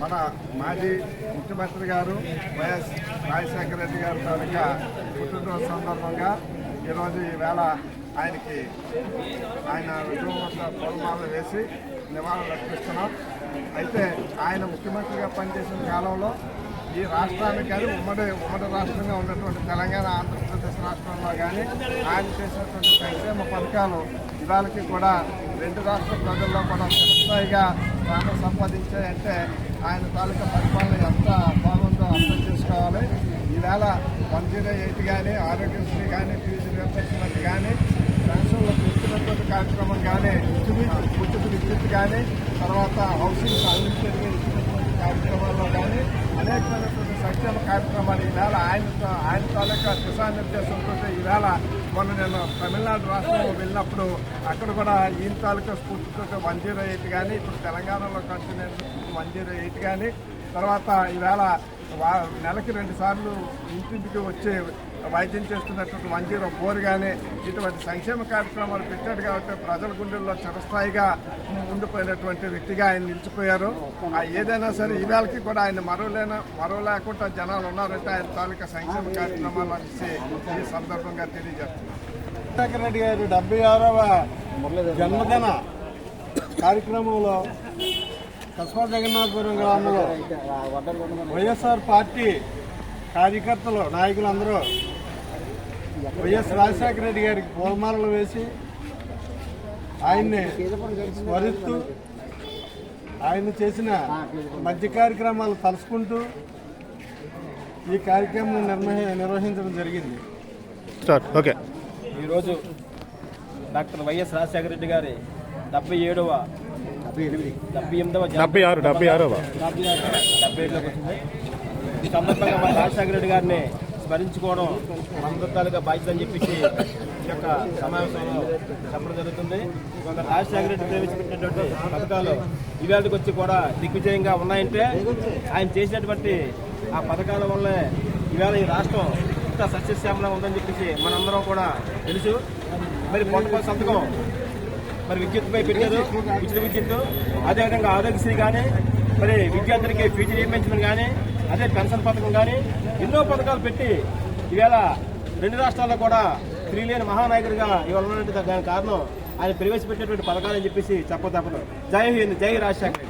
మన మాజీ ముఖ్యమంత్రి గారు వైఎస్ రాజశేఖర రెడ్డి గారి తాలూకా పుట్టినరోజు సందర్భంగా ఈరోజు ఈవేళ ఆయనకి ఆయన విజయం వద్ద పూలమాలలు వేసి నివాళులు అర్పిస్తున్నాం. అయితే ఆయన ముఖ్యమంత్రిగా పనిచేసిన కాలంలో ఈ రాష్ట్రానికి కానీ ఉమ్మడి ఉమ్మడి రాష్ట్రంగా ఉన్నటువంటి తెలంగాణ ఆంధ్రప్రదేశ్ రాష్ట్రంలో కానీ ఆయన చేసినటువంటి సంక్షేమ పథకాలు ఇవాళకి కూడా రెండు రాష్ట్ర ప్రజల్లో కూడా చిరస్థాయిగా ప్రాణం సంపాదించాయంటే ఆయన తాలూకా పరిపాలన ఎంత బాగుందో అర్థం చేసుకోవాలి. ఈవేళ వన్ జీరో ఎయిట్ కానీ ఆరోగ్యశ్రీ కానీ ఫీజు రియంబర్స్మెంట్ కానీ పెన్షన్లు పెంచినటువంటి కార్యక్రమం కానీ ఉచిత విద్యుత్ కానీ తర్వాత హౌసింగ్ అన్లిమిటెడ్గా ఇచ్చినటువంటి కార్యక్రమాల్లో కానీ అనేకమైనటువంటి సంక్షేమ కార్యక్రమాలు ఈవేళ ఆయన ఆయన నిర్దేశం దిశానిర్దేశంతో ఈవేళ మొన్న నేను తమిళనాడు రాష్ట్రంలో వెళ్ళినప్పుడు అక్కడ కూడా ఈయన తాలూకా స్ఫూర్తితో వన్ జీరో ఎయిట్ కానీ ఇప్పుడు తెలంగాణలో కంటిన్యూ వన్ జీరో ఎయిట్ కానీ తర్వాత ఈవేళ వా- నెలకి రెండు సార్లు ఇంటింటికి వచ్చే వైద్యం చేస్తున్నటువంటి వన్ జీరో ఫోర్ కానీ ఇటువంటి సంక్షేమ కార్యక్రమాలు పెట్టాడు కాబట్టి ప్రజల గుండెల్లో చిరస్థాయిగా ఉండిపోయినటువంటి వ్యక్తిగా ఆయన నిలిచిపోయారు. ఏదైనా సరే ఈవేళకి కూడా ఆయన మరవలేన మరో లేకుండా జనాలు ఉన్నారంటే ఆయన తాలూకా సంక్షేమ కార్యక్రమాలు అనేసి ఈ సందర్భంగా తెలియజేస్తున్నారు రాజశేఖర రెడ్డి గారి డెబ్బై ఆరవ జన్మదిన కార్యక్రమంలో కస్బా జగన్నాథపురం గ్రామంలో వైఎస్ఆర్ పార్టీ కార్యకర్తలు నాయకులందరూ వైఎస్ రాజశేఖర రెడ్డి గారికి పూలమాలలు వేసి ఆయన్ని స్మరిస్తూ ఆయన చేసిన మంచి కార్యక్రమాలు తలుసుకుంటూ ఈ కార్యక్రమం నిర్వహి నిర్వహించడం జరిగింది. స్టార్ట్ ఓకే ఈరోజు డాక్టర్ వైఎస్ రాజశేఖర రెడ్డి గారి డెబ్బై ఏడవ డెబ్బై ఆరు డెబ్బై వచ్చింది ఈ సందర్భంగా మన రాజశేఖర రెడ్డి గారిని స్మరించుకోవడం మనందరితాలుగా బాధ్యత అని చెప్పేసి ఈ యొక్క సమావేశంలో చెప్పడం జరుగుతుంది. మన రాజశేఖర రెడ్డి ప్రవేశపెట్టినటువంటి పథకాలు ఇవాళకి వచ్చి కూడా దిగ్విజయంగా ఉన్నాయంటే ఆయన చేసినటువంటి ఆ పథకాల వల్లే ఇవాళ ఈ రాష్ట్రం ఇంత సస్యశ్యామలంగా ఉందని చెప్పేసి మనందరం కూడా తెలుసు. మరి పొందపల్లి సంతకం మరి విద్యుత్పై పెట్టారు ఉచిత విద్యుత్ అదేవిధంగా ఆరోగ్యశ్రీ కానీ మరి విద్యార్థులకి ఫీజు నియమించడం కానీ అదే పెన్షన్ పథకం కానీ ఎన్నో పథకాలు పెట్టి ఈవేళ రెండు రాష్ట్రాల్లో కూడా త్రిలేని మహానాయకుడిగా ఇవాళ ఉన్నటువంటి దానికి కారణం ఆయన ప్రవేశపెట్టినటువంటి పథకాలని చెప్పేసి చెప్పదప్పదు జై హింద్ జై రాజశేఖర్